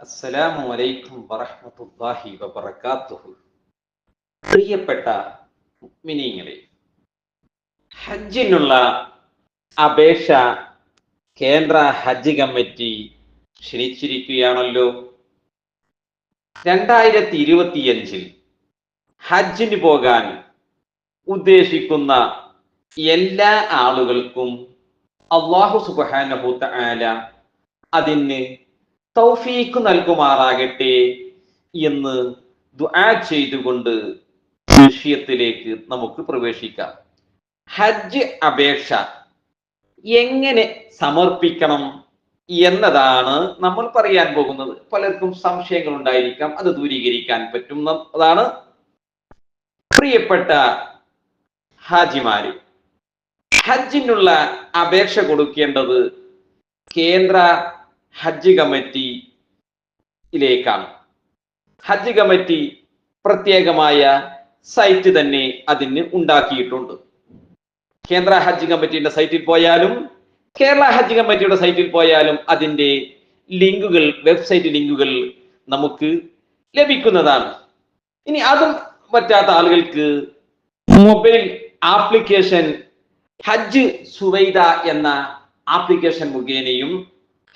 അസ്സലാമു അലൈക്കും വറഹ്മത്തുള്ളാഹി വബറകാതുഹു പ്രിയപ്പെട്ട മിനിങ്ങളെ ഹജ്ജിനുള്ള അപേക്ഷ കേന്ദ്ര ഹജ്ജ് കമ്മിറ്റി ക്ഷണിച്ചിരിക്കുകയാണല്ലോ. രണ്ടായിരത്തി ഇരുപത്തിയഞ്ചിൽ ഹജ്ജിന് പോകാൻ ഉദ്ദേശിക്കുന്ന എല്ലാ ആളുകൾക്കും അള്ളാഹു സുബ്ഹാനഹു തആല അതിന് തൗഫീക്ക് നൽകുമാറാകട്ടെ എന്ന് ദുആ ചെയ്തുകൊണ്ട് വിഷയത്തിലേക്ക് നമുക്ക് പ്രവേശിക്കാം. ഹജ്ജ് അപേക്ഷ എങ്ങനെ സമർപ്പിക്കണം എന്നതാണ് നമ്മൾ പറയാൻ പോകുന്നത്. പലർക്കും സംശയങ്ങൾ ഉണ്ടായിരിക്കാം അത് ദൂരീകരിക്കാൻ പറ്റും അതാണ് പ്രിയപ്പെട്ട ഹാജിമാര്. ഹജ്ജിനുള്ള അപേക്ഷ കൊടുക്കേണ്ടത് കേന്ദ്ര ഹജ്ജ് കമ്മിറ്റിയിലേക്കാണ്. ഹജ്ജ് കമ്മിറ്റി പ്രത്യേകമായ സൈറ്റ് തന്നെ അതിന് ഉണ്ടാക്കിയിട്ടുണ്ട്. കേന്ദ്ര ഹജ്ജ് കമ്മിറ്റിയുടെ സൈറ്റിൽ പോയാലും കേരള ഹജ്ജ് കമ്മിറ്റിയുടെ സൈറ്റിൽ പോയാലും അതിന്റെ ലിങ്കുകൾ വെബ്സൈറ്റ് ലിങ്കുകൾ നമുക്ക് ലഭിക്കുന്നതാണ്. ഇനി അതും പറ്റാത്ത ആളുകൾക്ക് മൊബൈൽ ആപ്ലിക്കേഷൻ ഹജ്ജ് സുവൈദ എന്ന ആപ്ലിക്കേഷൻ മുഖേനയും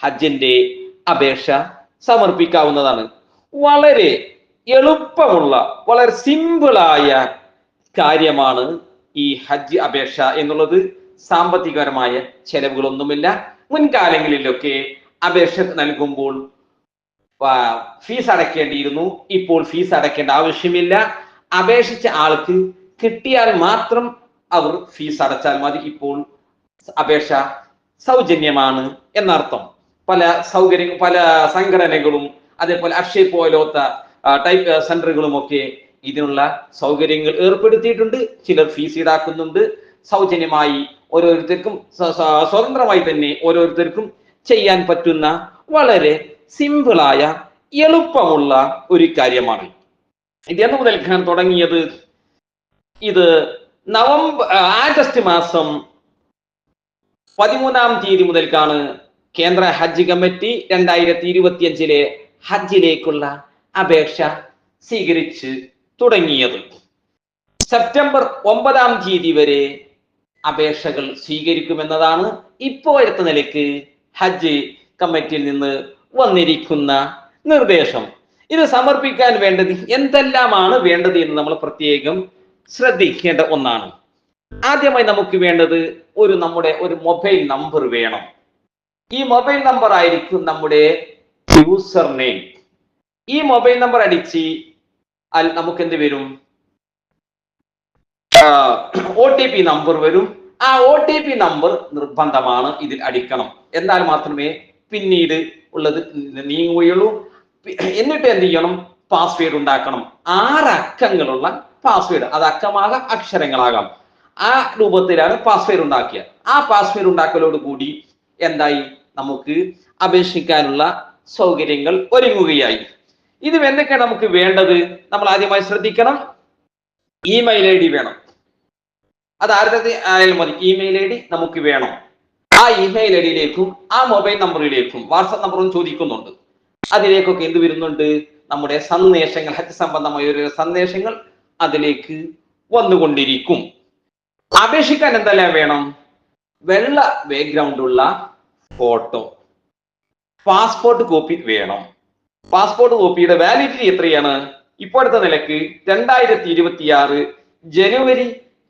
ഹജ്ജിന്റെ അപേക്ഷ സമർപ്പിക്കാവുന്നതാണ്. വളരെ എളുപ്പമുള്ള വളരെ സിമ്പിളായ കാര്യമാണ് ഈ ഹജ്ജ് അപേക്ഷ എന്നുള്ളത്. സാമ്പത്തികപരമായ ചെലവുകളൊന്നുമില്ല. മുൻകാലങ്ങളിലൊക്കെ അപേക്ഷ നൽകുമ്പോൾ ഫീസ് അടയ്ക്കേണ്ടിയിരുന്നു. ഇപ്പോൾ ഫീസ് അടക്കേണ്ട ആവശ്യമില്ല. അപേക്ഷിച്ച ആൾക്ക് കിട്ടിയാൽ മാത്രം അവർ ഫീസ് അടച്ചാൽ മതി. ഇപ്പോൾ അപേക്ഷ സൗജന്യമാണ് എന്നർത്ഥം. പല സൗകര്യ പല സംഘടനകളും അതേപോലെ അക്ഷയ പോലോത്ത ടൈപ്പ് സെന്ററുകളും ഒക്കെ ഇതിനുള്ള സൗകര്യങ്ങൾ ഏർപ്പെടുത്തിയിട്ടുണ്ട്. ചിലർ ഫീസ് ഈടാക്കുന്നുണ്ട്. സൗജന്യമായി ഓരോരുത്തർക്കും സ്വതന്ത്രമായി തന്നെ ഓരോരുത്തർക്കും ചെയ്യാൻ പറ്റുന്ന വളരെ സിമ്പിളായ എളുപ്പമുള്ള ഒരു കാര്യമാണ്. ഇത് മുതൽ മുതൽക്കാൻ തുടങ്ങിയത്. ഇത് നവംബർ ആഗസ്റ്റ് മാസം പതിമൂന്നാം തീയതി മുതൽക്കാണ് കേന്ദ്ര ഹജ്ജ് കമ്മിറ്റി രണ്ടായിരത്തി ഇരുപത്തിയഞ്ചിലെ ഹജ്ജിലേക്കുള്ള അപേക്ഷ സ്വീകരിച്ച് തുടങ്ങിയത്. സെപ്റ്റംബർ ഒമ്പതാം തീയതി വരെ അപേക്ഷകൾ സ്വീകരിക്കുമെന്നതാണ് ഇപ്പോഴത്തെ നിലയ്ക്ക് ഹജ്ജ് കമ്മിറ്റിയിൽ നിന്ന് വന്നിരിക്കുന്ന നിർദ്ദേശം. ഇത് സമർപ്പിക്കാൻ വേണ്ടത് എന്തെല്ലാമാണ് വേണ്ടത് എന്ന് നമ്മൾ പ്രത്യേകം ശ്രദ്ധിക്കേണ്ട ഒന്നാണ്. ആദ്യമായി നമുക്ക് വേണ്ടത് ഒരു നമ്മുടെ ഒരു മൊബൈൽ നമ്പർ വേണം. ഈ മൊബൈൽ നമ്പർ ആയിരിക്കും നമ്മുടെ യൂസർ നെയിം ഈ മൊബൈൽ നമ്പർ അടിച്ച് നമുക്ക് എന്ത് വരും? ഒ ടി പി നമ്പർ വരും. ആ ഒ ടി പി നമ്പർ നിർബന്ധമാണ് ഇതിൽ അടിക്കണം. എന്നാൽ മാത്രമേ പിന്നീട് ഉള്ളത് നീങ്ങുകയുള്ളൂ. എന്നിട്ട് എന്ത് ചെയ്യണം? പാസ്വേഡ് ഉണ്ടാക്കണം. ആറ് അക്കങ്ങളുള്ള പാസ്വേഡ് അത് അക്കമാകാം അക്ഷരങ്ങളാകാം. ആ രൂപത്തിലാണ് പാസ്വേഡ് ഉണ്ടാക്കിയത് ആ പാസ്വേഡ് ഉണ്ടാക്കലോട് കൂടി എന്തായി? നമുക്ക് അപേക്ഷിക്കാനുള്ള സൗകര്യങ്ങൾ ഒരുങ്ങുകയായി. ഇത് എന്തൊക്കെയാണ് നമുക്ക് വേണ്ടത്? നമ്മൾ ആദ്യമായി ശ്രദ്ധിക്കണം. ഇമെയിൽ ഐ ഡി വേണം. അത് ആരുടെ ആയാലും മതി. ഇമെയിൽ ഐ ഡി നമുക്ക് വേണം. ആ ഇമെയിൽ ഐ ഡിയിലേക്കും ആ മൊബൈൽ നമ്പറിലേക്കും വാട്സപ്പ് നമ്പറും ചോദിക്കുന്നുണ്ട്. അതിലേക്കൊക്കെ എന്ത് വരുന്നുണ്ട്? നമ്മുടെ സന്ദേശങ്ങൾ ഹജ്ജ് സംബന്ധമായ സന്ദേശങ്ങൾ അതിലേക്ക് വന്നുകൊണ്ടിരിക്കും. അപേക്ഷിക്കാൻ എന്തെല്ലാം വേണം? വെള്ള ബാക്ക്ഗ്രൗണ്ട് ഉള്ള ഫോട്ടോ. പാസ്പോർട്ട് കോപ്പി വേണം. പാസ്പോർട്ട് കോപ്പിയുടെ വാലിഡിറ്റി എത്രയാണ്? ഇപ്പോഴത്തെ നിലയ്ക്ക് രണ്ടായിരത്തി ഇരുപത്തി ആറ് ജനുവരി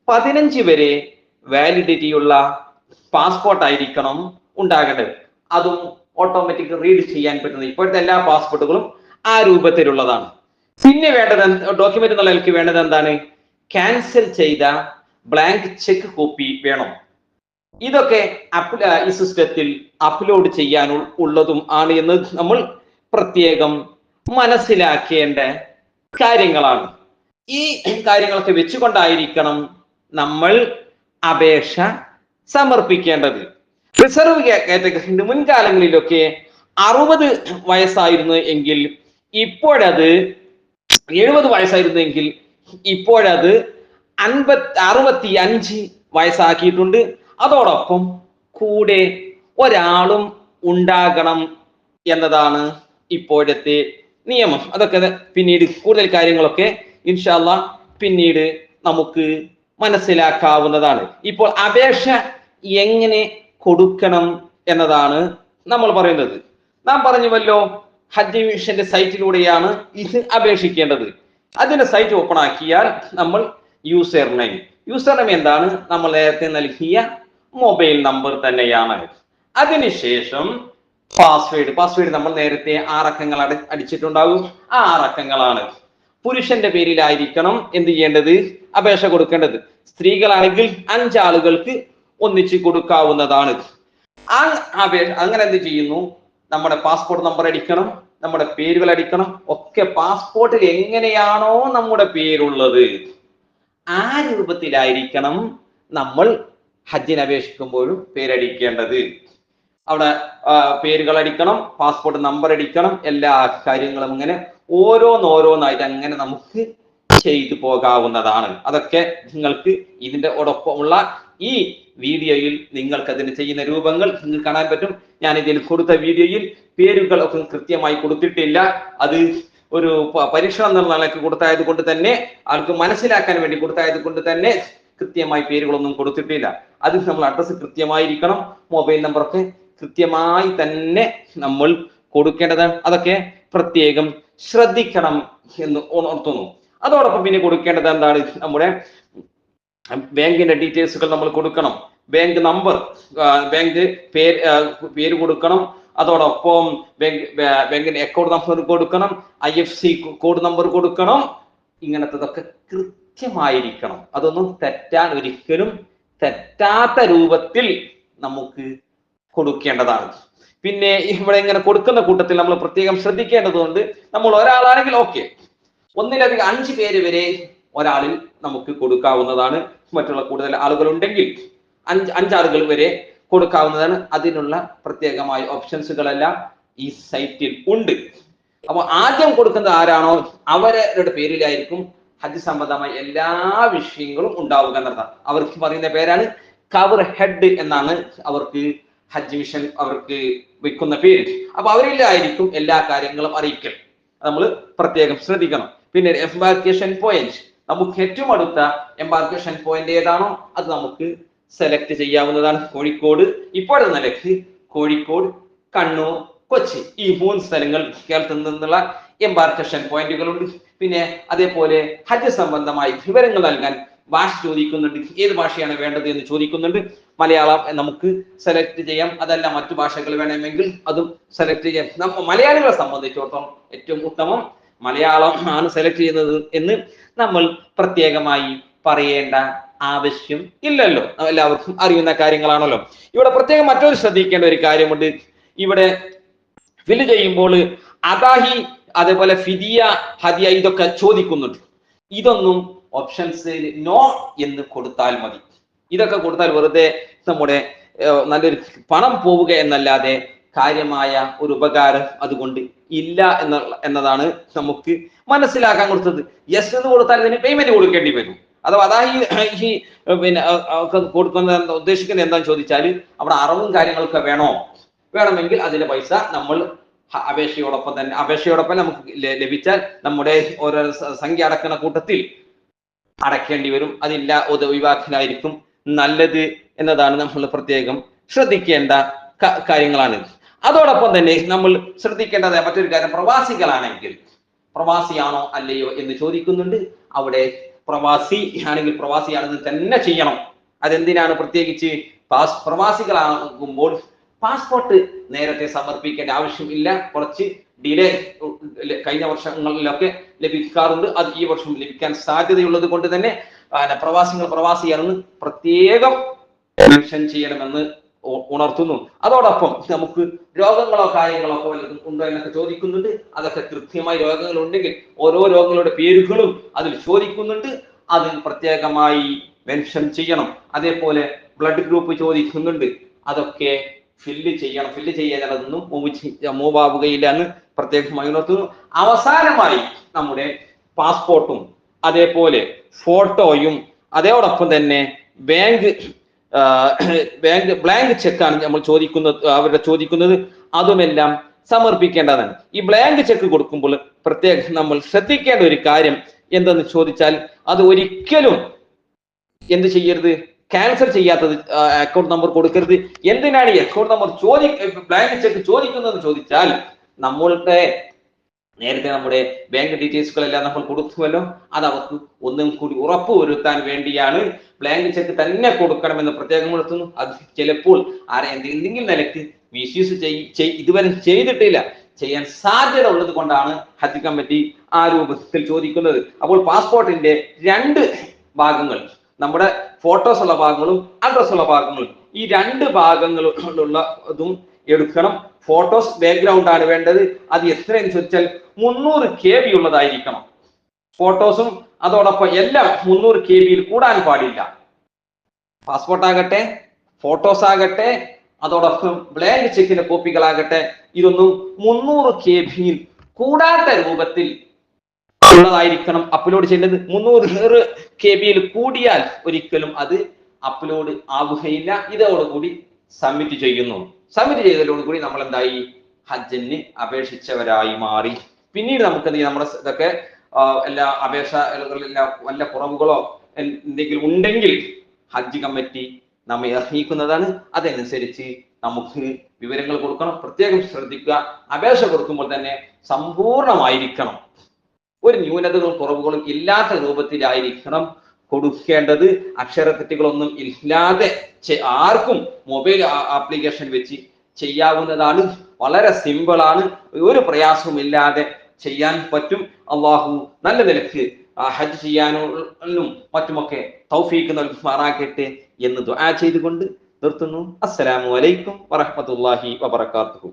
പതിനഞ്ച് വരെ വാലിഡിറ്റി ഉള്ള പാസ്പോർട്ട് ആയിരിക്കണം ഉണ്ടാകേണ്ടത്. അതും ഓട്ടോമാറ്റിക് റീഡ് ചെയ്യാൻ പറ്റുന്നത് ഇപ്പോഴത്തെ എല്ലാ പാസ്പോർട്ടുകളും ആ രൂപത്തിലുള്ളതാണ്. പിന്നെ വേണ്ടത് ഡോക്യുമെന്റ് എന്നുള്ള നിലയ്ക്ക് വേണ്ടത് എന്താണ്? ക്യാൻസൽ ചെയ്ത ബ്ലാങ്ക് ചെക്ക് കോപ്പി വേണം. ഇതൊക്കെ ഈ സിസ്റ്റത്തിൽ അപ്ലോഡ് ചെയ്യാൻ ഉള്ളതും ആണ് എന്ന് നമ്മൾ പ്രത്യേകം മനസ്സിലാക്കേണ്ട കാര്യങ്ങളാണ്. ഈ കാര്യങ്ങളൊക്കെ വെച്ചുകൊണ്ടായിരിക്കണം നമ്മൾ അപേക്ഷ സമർപ്പിക്കേണ്ടത്. റിസർവ് കാറ്റഗറിന്റെ മുൻകാലങ്ങളിലൊക്കെ അറുപത് വയസ്സായിരുന്നു എങ്കിൽ ഇപ്പോഴത് എഴുപത് വയസ്സായിരുന്നു എങ്കിൽ ഇപ്പോഴത് അൻപത് അറുപത്തി അഞ്ച് വയസ്സാക്കിയിട്ടുണ്ട്. അതോടൊപ്പം കൂടെ ഒരാളും ഉണ്ടാകണം എന്നതാണ് ഇപ്പോഴത്തെ നിയമം. അതൊക്കെ പിന്നീട് കൂടുതൽ കാര്യങ്ങളൊക്കെ ഇൻഷാല്ല പിന്നീട് നമുക്ക് മനസ്സിലാക്കാവുന്നതാണ്. ഇപ്പോൾ അപേക്ഷ എങ്ങനെ കൊടുക്കണം എന്നതാണ് നമ്മൾ പറയുന്നത്. നാം പറഞ്ഞുവല്ലോ ഹജ്ജ് മിഷന്റെ സൈറ്റിലൂടെയാണ് ഇത് അപേക്ഷിക്കേണ്ടത്. അതിന്റെ സൈറ്റ് ഓപ്പൺ ആക്കിയാൽ നമ്മൾ യൂസർ നെയിം. യൂസർ നെയിം എന്താണ്? നമ്മൾ നേരത്തെ നൽകിയ മൊബൈൽ നമ്പർ തന്നെയാണ്. അതിനുശേഷം പാസ്വേഡ് പാസ്വേഡ് നമ്മൾ നേരത്തെ ആറക്കങ്ങൾ അട അടിച്ചിട്ടുണ്ടാകും. ആ ആറക്കങ്ങളാണ്. പുരുഷന്റെ പേരിലായിരിക്കണം എന്ത് ചെയ്യേണ്ടത്? അപേക്ഷ കൊടുക്കേണ്ടത്. സ്ത്രീകളാണെങ്കിൽ അഞ്ചാളുകൾക്ക് ഒന്നിച്ചു കൊടുക്കാവുന്നതാണ്. ആ അപേക്ഷ അങ്ങനെ എന്ത് ചെയ്യുന്നു? നമ്മുടെ പാസ്പോർട്ട് നമ്പർ അടിക്കണം നമ്മുടെ പേരുകൾ അടിക്കണം ഒക്കെ പാസ്പോർട്ടിൽ എങ്ങനെയാണോ നമ്മുടെ പേരുള്ളത്. ആ രൂപത്തിലായിരിക്കണം നമ്മൾ ഹജ്ജിന് അപേക്ഷിക്കുമ്പോഴും പേരടിക്കേണ്ടത്. അവിടെ പേരുകൾ അടിക്കണം പാസ്പോർട്ട് നമ്പർ അടിക്കണം എല്ലാ കാര്യങ്ങളും ഇങ്ങനെ ഓരോന്നോരോന്നായിട്ട് അങ്ങനെ നമുക്ക് ചെയ്തു പോകാവുന്നതാണ്. അതൊക്കെ നിങ്ങൾക്ക് ഇതിന്റെ ഒടൊപ്പമുള്ള ഈ വീഡിയോയിൽ നിങ്ങൾക്ക് അതിന് ചെയ്യുന്ന രൂപങ്ങൾ നിങ്ങൾക്ക് കാണാൻ പറ്റും. ഞാൻ ഇതിൽ കൊടുത്ത വീഡിയോയിൽ പേരുകൾ ഒക്കെ കൃത്യമായി കൊടുത്തിട്ടില്ല. അത് ഒരു പരീക്ഷണം എന്നുള്ള നിലയ്ക്ക് കൊടുത്തായത് കൊണ്ട് തന്നെ ആൾക്ക് മനസ്സിലാക്കാൻ വേണ്ടി കൊടുത്തായത് കൊണ്ട് തന്നെ കൃത്യമായി പേരുകളൊന്നും കൊടുത്തിട്ടില്ല. അത് നമ്മൾ അഡ്രസ്സ് കൃത്യമായിരിക്കണം മൊബൈൽ നമ്പറൊക്കെ കൃത്യമായി തന്നെ നമ്മൾ കൊടുക്കേണ്ടതാണ് അതൊക്കെ പ്രത്യേകം ശ്രദ്ധിക്കണം എന്ന് ഉണർത്തുന്നു അതോടൊപ്പം പിന്നെ കൊടുക്കേണ്ടത് എന്താണ്? നമ്മുടെ ബാങ്കിന്റെ ഡീറ്റെയിൽസുകൾ നമ്മൾ കൊടുക്കണം. ബാങ്ക് നമ്പർ ബാങ്ക് പേര് പേര് കൊടുക്കണം. അതോടൊപ്പം ബാങ്ക് ബാങ്കിന്റെ അക്കൗണ്ട് നമ്പർ കൊടുക്കണം. I F C code number കൊടുക്കണം. ഇങ്ങനത്തതൊക്കെ കൃത്യമായിരിക്കണം. അതൊന്നും തെറ്റാൻ ഒരിക്കലും തെറ്റാത്ത രൂപത്തിൽ നമുക്ക് കൊടുക്കേണ്ടതാണ്. പിന്നെ ഇവിടെ ഇങ്ങനെ കൊടുക്കുന്ന കൂട്ടത്തിൽ നമ്മൾ പ്രത്യേകം ശ്രദ്ധിക്കേണ്ടതുകൊണ്ട് നമ്മൾ ഒരാളാണെങ്കിൽ ഓക്കെ ഒന്നിലധികം അഞ്ച് പേര് വരെ ഒരാളിൽ നമുക്ക് കൊടുക്കാവുന്നതാണ്. മറ്റുള്ള കൂടുതൽ ആളുകൾ ഉണ്ടെങ്കിൽ അഞ്ച് അഞ്ചാളുകൾ വരെ കൊടുക്കാവുന്നതാണ്. അതിനുള്ള പ്രത്യേകമായ ഓപ്ഷൻസുകളെല്ലാം ഈ സൈറ്റിൽ ഉണ്ട്. അപ്പൊ ആദ്യം കൊടുക്കുന്നത് ആരാണോ? അവരുടെ പേരിലായിരിക്കും ഹജ്ജ് സംബന്ധമായ എല്ലാ വിഷയങ്ങളും ഉണ്ടാവുക എന്നുള്ളതാണ് അവർക്ക് പറയുന്ന പേരാണ് കവർ ഹെഡ് എന്നാണ് അവർക്ക് ഹജ്ജ് മിഷൻ അവർക്ക് വെക്കുന്ന പേര്. അപ്പൊ അവരിലായിരിക്കും എല്ലാ കാര്യങ്ങളും അറിയിക്കൽ. നമ്മൾ പ്രത്യേകം ശ്രദ്ധിക്കണം. പിന്നെ എംബാർക്കേഷൻ പോയിന്റ് നമുക്ക് ഏറ്റവും അടുത്ത എംബാർക്കേഷൻ പോയിന്റ് ഏതാണോ അത് നമുക്ക് സെലക്ട് ചെയ്യാവുന്നതാണ് കോഴിക്കോട്. ഇപ്പോഴത്തെ നിലയ്ക്ക് കോഴിക്കോട് കണ്ണൂർ കൊച്ചി. ഈ മൂന്ന് സ്ഥലങ്ങൾ കേരളത്തിൽ നിന്നുള്ള എംബാർക്കേഷൻ പോയിന്റുകളുണ്ട് പിന്നെ അതേപോലെ ഹജ്ജ് സംബന്ധമായി വിവരങ്ങൾ നൽകാൻ ഭാഷ ചോദിക്കുന്നുണ്ട്. ഏത് ഭാഷയാണ് വേണ്ടത് എന്ന് ചോദിക്കുന്നുണ്ട്. മലയാളം നമുക്ക് സെലക്ട് ചെയ്യാം. അതല്ല മറ്റു ഭാഷകൾ വേണമെങ്കിൽ അതും സെലക്ട് ചെയ്യാം. നമ്മ മലയാളികളെ സംബന്ധിച്ചിടത്തോളം ഏറ്റവും ഉത്തമം മലയാളം ആണ് സെലക്ട് ചെയ്യുന്നത് എന്ന് നമ്മൾ പ്രത്യേകമായി പറയേണ്ട ആവശ്യം ഇല്ലല്ലോ. എല്ലാവർക്കും അറിയുന്ന കാര്യങ്ങളാണല്ലോ. ഇവിടെ പ്രത്യേകം മറ്റൊരു ശ്രദ്ധിക്കേണ്ട ഒരു കാര്യമുണ്ട്. ഇവിടെ ഫില്ല് ചെയ്യുമ്പോൾ അദാഹി അതേപോലെ ഫിദിയ ഹദിയ ഇതൊക്കെ ചോദിക്കുന്നുണ്ട്. ഇതൊന്നും ഓപ്ഷൻസ് നോ എന്ന് കൊടുത്താൽ മതി. ഇതൊക്കെ കൊടുത്താൽ വെറുതെ നമ്മുടെ നല്ലൊരു പണം പോവുക എന്നല്ലാതെ കാര്യമായ ഒരു ഉപകാരം അതുകൊണ്ട് ഇല്ല എന്ന എന്നതാണ് നമുക്ക് മനസ്സിലാക്കാൻ കൊടുത്തത്. യെസ് എന്ന് കൊടുത്താൽ ഇതിന് പേയ്മെന്റ് കൊടുക്കേണ്ടി വരും. അഥവാ അതാ ഈ പിന്നെ കൊടുക്കുന്ന ഉദ്ദേശിക്കുന്നത് എന്താണെന്ന് ചോദിച്ചാൽ അവിടെ അറിവും കാര്യങ്ങളൊക്കെ വേണോ? വേണമെങ്കിൽ അതിന്റെ പൈസ നമ്മൾ അപേക്ഷയോടൊപ്പം തന്നെ അപേക്ഷയോടൊപ്പം നമുക്ക് ലഭിച്ചാൽ നമ്മുടെ ഓരോ സംഖ്യ അടക്കുന്ന കൂട്ടത്തിൽ അടക്കേണ്ടി വരും. അതില്ല അത് ഒഴിവാക്കലായിരിക്കും. നല്ലത് എന്നതാണ് നമ്മൾ പ്രത്യേകം. ശ്രദ്ധിക്കേണ്ട കാര്യങ്ങളാണ്. അതോടൊപ്പം തന്നെ നമ്മൾ ശ്രദ്ധിക്കേണ്ടത് മറ്റൊരു കാര്യം പ്രവാസികളാണെങ്കിൽ. പ്രവാസിയാണോ അല്ലയോ എന്ന് ചോദിക്കുന്നുണ്ട്. അവിടെ പ്രവാസി ആണെങ്കിൽ പ്രവാസിയാണെന്ന് തന്നെ ചെയ്യണം. അതെന്തിനാണ് പ്രത്യേകിച്ച്? പ്രവാസികളാകുമ്പോൾ പാസ്പോർട്ട് നേരത്തെ സമർപ്പിക്കേണ്ട ആവശ്യമില്ല. കുറച്ച് ഡിലേ കഴിഞ്ഞ വർഷങ്ങളിലൊക്കെ ലഭിക്കാറുണ്ട്. അത് ഈ വർഷം ലഭിക്കാൻ സാധ്യതയുള്ളത് കൊണ്ട് തന്നെ പ്രവാസികൾ പ്രവാസിയാണെന്ന് പ്രത്യേകം മെൻഷൻ ചെയ്യണമെന്ന് ഉണർത്തുന്നു. അതോടൊപ്പം നമുക്ക് രോഗങ്ങളോ കാര്യങ്ങളോ ഒക്കെ വല്ലതും ഉണ്ടോ എന്നൊക്കെ ചോദിക്കുന്നുണ്ട്. അതൊക്കെ കൃത്യമായി രോഗങ്ങൾ ഉണ്ടെങ്കിൽ ഓരോ രോഗങ്ങളുടെ പേരുകളും അതിൽ ചോദിക്കുന്നുണ്ട്. അതിൽ പ്രത്യേകമായി മെൻഷൻ ചെയ്യണം. അതേപോലെ ബ്ലഡ് ഗ്രൂപ്പ് ചോദിക്കുന്നുണ്ട്. അതൊക്കെ ഫില്ല് ചെയ്യണം ഫില്ല് ചെയ്യാനതൊന്നും മൂവ് മൂവ് ആവുകയില്ല എന്ന് പ്രത്യേകമായി ഉണർത്തുന്നു അവസാനമായി നമ്മുടെ പാസ്പോർട്ടും അതേപോലെ ഫോട്ടോയും അതോടൊപ്പം തന്നെ ബാങ്ക് ബാങ്ക് ബ്ലാങ്ക് ചെക്കാണ് നമ്മൾ ചോദിക്കുന്നത് അവരുടെ ചോദിക്കുന്നത് അതുമെല്ലാം സമർപ്പിക്കേണ്ടതാണ്. ഈ ബ്ലാങ്ക് ചെക്ക് കൊടുക്കുമ്പോൾ പ്രത്യേകം നമ്മൾ ശ്രദ്ധിക്കേണ്ട ഒരു കാര്യം എന്തെന്ന് ചോദിച്ചാൽ അത് ഒരിക്കലും എന്ത് ചെയ്യരുത്? ക്യാൻസൽ ചെയ്യാത്തത് അക്കൗണ്ട് നമ്പർ കൊടുക്കരുത്. എന്തിനാണ് ഈ അക്കൗണ്ട് നമ്പർ ചോദി ബ്ലാങ്ക് ചെക്ക് ചോദിക്കുന്നതെന്ന് ചോദിച്ചാൽ നമ്മളുടെ നേരത്തെ നമ്മുടെ ബാങ്ക് ഡീറ്റെയിൽസുകളെല്ലാം നമ്മൾ കൊടുത്തുവല്ലോ. അത് അവർക്ക് ഒന്നും കൂടി ഉറപ്പ് വരുത്താൻ വേണ്ടിയാണ് ബ്ലാങ്ക് ചെക്ക് തന്നെ കൊടുക്കണമെന്ന് പ്രത്യേകം കൊടുത്തുന്നു അത് ചിലപ്പോൾ ആരെ എന്തെങ്കിലും നിലയ്ക്ക് മിസ്യൂസ് ചെയ് ഇതുവരെ ചെയ്തിട്ടില്ല. ചെയ്യാൻ സാധ്യത ഉള്ളത് കൊണ്ടാണ് ഹജ്ജ് കമ്മിറ്റി ആ രൂപത്തിൽ ചോദിക്കുന്നത്. അപ്പോൾ പാസ്പോർട്ടിന്റെ രണ്ട് ഭാഗങ്ങൾ നമ്മുടെ ഫോട്ടോസ് ഉള്ള ഭാഗങ്ങളും അഡ്രസ് ഉള്ള ഭാഗങ്ങളും ഈ രണ്ട് ഭാഗങ്ങളുള്ള ഇതും എടുക്കണം. ഫോട്ടോസ് ബാക്ക്ഗ്രൗണ്ട് ആണ് വേണ്ടത്. അത് എത്രയെന്ന് വെച്ചാൽ മുന്നൂറ് കെ ബി ഉള്ളതായിരിക്കണം ഫോട്ടോസും അതോടൊപ്പം എല്ലാം മുന്നൂറ് കെ ബിയിൽ കൂടാൻ പാടില്ല. പാസ്പോർട്ട് ആകട്ടെ ഫോട്ടോസ് ആകട്ടെ അതോടൊപ്പം ബ്ലാങ്ക് ചെക്കിന്റെ കോപ്പികളാകട്ടെ ഇതൊന്നും മുന്നൂറ് കെ ബിയിൽ കൂടാത്ത രൂപത്തിൽ ഉള്ളതായിരിക്കണം അപ്ലോഡ് ചെയ്യേണ്ടത്. മുന്നൂറ് നൂറ് കെ ബിയിൽ കൂടിയാൽ ഒരിക്കലും അത് അപ്ലോഡ് ആവുകയില്ല. ഇതോടുകൂടി സബ്മിറ്റ് ചെയ്യുന്നു. സബ്മിറ്റ് ചെയ്തതോടുകൂടി നമ്മൾ എന്തായി ഹജ്ജിന് അപേക്ഷിച്ചവരായി മാറി. പിന്നീട് നമുക്ക് എന്ത് നമ്മുടെ ഇതൊക്കെ എല്ലാ അപേക്ഷ വല്ല കുറവുകളോ എന്തെങ്കിലും ഉണ്ടെങ്കിൽ ഹജ്ജ് കമ്മിറ്റി നമ്മെ അർഹിക്കുന്നതാണ് അതനുസരിച്ച് നമുക്ക് വിവരങ്ങൾ കൊടുക്കണം. പ്രത്യേകം ശ്രദ്ധിക്കുക. അപേക്ഷ കൊടുക്കുമ്പോൾ തന്നെ സമ്പൂർണമായിരിക്കണം. ഒരു ന്യൂനതകളും കുറവുകളും ഇല്ലാത്ത രൂപത്തിലായിരിക്കണം കൊടുക്കേണ്ടത്. അക്ഷരത്തെറ്റുകളൊന്നും ഇല്ലാതെ ആർക്കും മൊബൈൽ ആപ്ലിക്കേഷൻ വെച്ച് ചെയ്യാവുന്നതാണ്. വളരെ സിമ്പിളാണ്. ഒരു പ്രയാസവും ഇല്ലാതെ ചെയ്യാൻ പറ്റും. അള്ളാഹു നല്ല നിലയ്ക്ക് ഹജ്ജ് ചെയ്യാനും മറ്റുമൊക്കെ തൗഫീക്ക് നൽകുമാറാകട്ടെ എന്ന് ദുആ ചെയ്തുകൊണ്ട് നിർത്തുന്നു. അസ്സലാമു അലൈക്കും വറഹ്മത്തുള്ളാഹി വബറകാതുഹു.